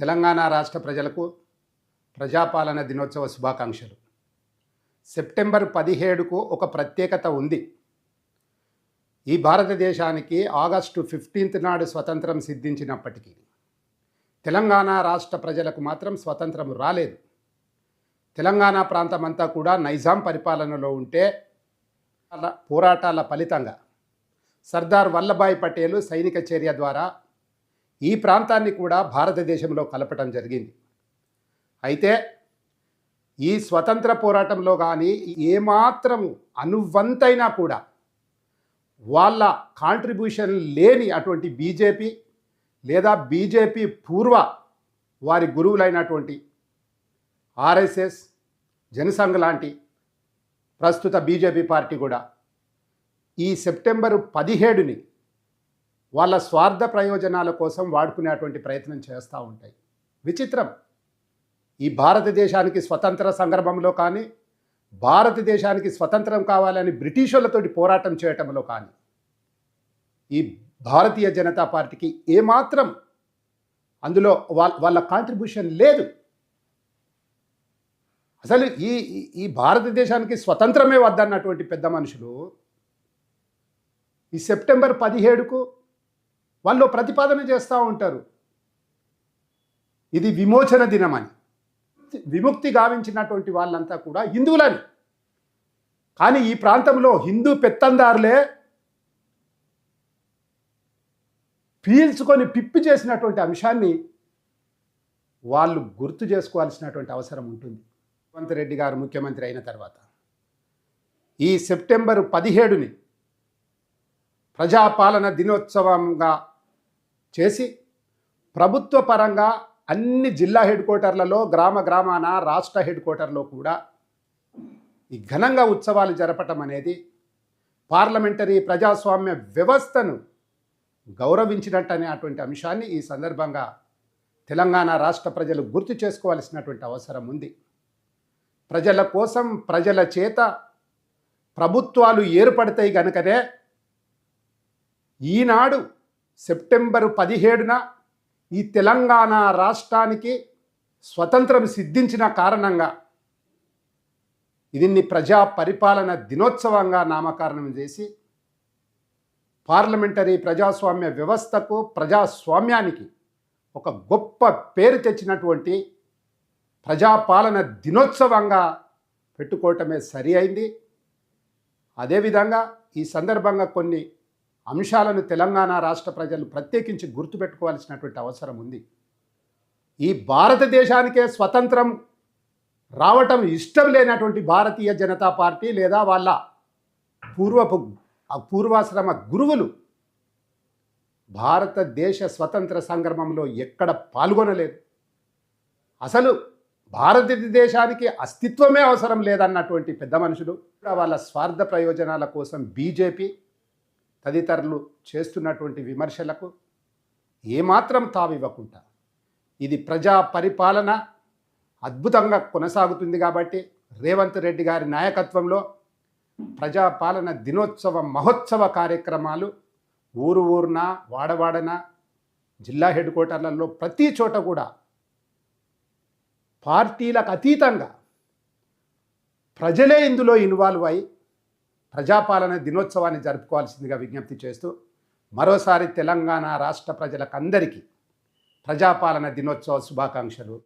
తెలంగాణ రాష్ట్ర ప్రజలకు ప్రజాపాలన దినోత్సవ శుభాకాంక్షలు. సెప్టెంబర్ పదిహేడుకు ఒక ప్రత్యేకత ఉంది. ఈ భారతదేశానికి ఆగస్టు ఫిఫ్టీన్త్ నాడు స్వతంత్రం సిద్ధించినప్పటికీ తెలంగాణ రాష్ట్ర ప్రజలకు మాత్రం స్వతంత్రం రాలేదు. తెలంగాణ ప్రాంతం అంతా కూడా నైజాం పరిపాలనలో ఉంటే పోరాటాల ఫలితంగా సర్దార్ వల్లభాయ్ పటేలు సైనిక చర్య ద్వారా ఈ ప్రాంతాన్ని కూడా భారతదేశంలో కలపటం జరిగింది. అయితే ఈ స్వతంత్ర పోరాటంలో కానీ ఏమాత్రం అనువంతైనా కూడా వాళ్ళ కాంట్రిబ్యూషన్ లేని అటువంటి బీజేపీ లేదా బీజేపీ పూర్వ వారి గురువులైనటువంటి ఆర్ఎస్ఎస్ జనసంఘ్ లాంటి ప్రస్తుత బీజేపీ పార్టీ కూడా ఈ సెప్టెంబరు పదిహేడుని వాళ్ళ స్వార్థ ప్రయోజనాల కోసం వాడుకునేటువంటి ప్రయత్నం చేస్తూ ఉంటాయి. విచిత్రం. ఈ భారతదేశానికి స్వతంత్ర సంగ్రామంలో కానీ భారతదేశానికి స్వతంత్రం కావాలని బ్రిటిషులతోటి పోరాటం చేయటంలో కానీ ఈ భారతీయ జనతా పార్టీకి ఏమాత్రం అందులో వాళ్ళ వాళ్ళ కాంట్రిబ్యూషన్ లేదు. అసలు ఈ- ఈ భారతదేశానికి స్వతంత్రమే వద్దన్నటువంటి పెద్ద మనుషులు ఈ సెప్టెంబర్ పదిహేడుకు వాళ్ళు ప్రతిపాదన చేస్తూ ఉంటారు. ఇది విమోచన దినమని. విముక్తి గావించినటువంటి వాళ్ళంతా కూడా హిందువులని. కానీ ఈ ప్రాంతంలో హిందూ పెత్తందారులే పీల్చుకొని పిప్పి చేసినటువంటి అంశాన్ని వాళ్ళు గుర్తు చేసుకోవాల్సినటువంటి అవసరం ఉంటుంది. రేవంత్ రెడ్డి గారు ముఖ్యమంత్రి అయిన తర్వాత. ఈ సెప్టెంబరు పదిహేడుని ప్రజాపాలన దినోత్సవంగా చేసి ప్రభుత్వ పరంగా అన్ని జిల్లా హెడ్ క్వార్టర్లలో గ్రామ గ్రామాన రాష్ట్ర హెడ్ క్వార్టర్లో కూడా ఈ ఘనంగా ఉత్సవాలు జరపటం అనేది పార్లమెంటరీ ప్రజాస్వామ్య వ్యవస్థను గౌరవించినట్టు అనేటువంటి అంశాన్ని ఈ సందర్భంగా తెలంగాణ రాష్ట్ర ప్రజలు గుర్తు చేసుకోవాల్సినటువంటి అవసరం ఉంది. ప్రజల కోసం ప్రజల చేత ప్రభుత్వాలు ఏర్పడతాయి గనుకనే ఈనాడు సెప్టెంబరు పదిహేడున ఈ తెలంగాణ రాష్ట్రానికి స్వతంత్రం సిద్ధించిన కారణంగా దీన్ని ప్రజా పరిపాలన దినోత్సవంగా నామకరణం చేసి పార్లమెంటరీ ప్రజాస్వామ్య వ్యవస్థకు ప్రజాస్వామ్యానికి ఒక గొప్ప పేరు తెచ్చినటువంటి ప్రజాపాలన దినోత్సవంగా పెట్టుకోవటమే సరి అయింది. అదేవిధంగా ఈ సందర్భంగా కొన్ని అంశాలను తెలంగాణ రాష్ట్ర ప్రజలు ప్రత్యేకించి గుర్తుపెట్టుకోవాల్సినటువంటి అవసరం ఉంది. ఈ భారతదేశానికే స్వతంత్రం రావటం ఇష్టం లేనటువంటి భారతీయ జనతా పార్టీ లేదా వాళ్ళ పూర్వపు పూర్వాశ్రమ గురువులు భారతదేశ స్వతంత్ర సంగ్రామంలో ఎక్కడ పాల్గొనలేదు. అసలు భారతదేశానికి అస్తిత్వమే అవసరం లేదన్నటువంటి పెద్ద మనుషులు వాళ్ళ స్వార్థ ప్రయోజనాల కోసం బీజేపీ తదితరులు చేస్తున్నటువంటి విమర్శలకు ఏమాత్రం తావివ్వకుండా ఇది ప్రజా పరిపాలన అద్భుతంగా కొనసాగుతుంది కాబట్టి రేవంత్ రెడ్డి గారి నాయకత్వంలో ప్రజాపాలన దినోత్సవ మహోత్సవ కార్యక్రమాలు ఊరు ఊరున వాడవాడన జిల్లా హెడ్ క్వార్టర్లలో ప్రతి చోట కూడా పార్టీలకు అతీతంగా ప్రజలే ఇందులో ఇన్వాల్వ్ అయి ప్రజాపాలన దినోత్సవాన్ని జరుపుకోవాల్సిందిగా విజ్ఞప్తి చేస్తూ మరోసారి తెలంగాణ రాష్ట్ర ప్రజలకందరికీ ప్రజాపాలన దినోత్సవ శుభాకాంక్షలు.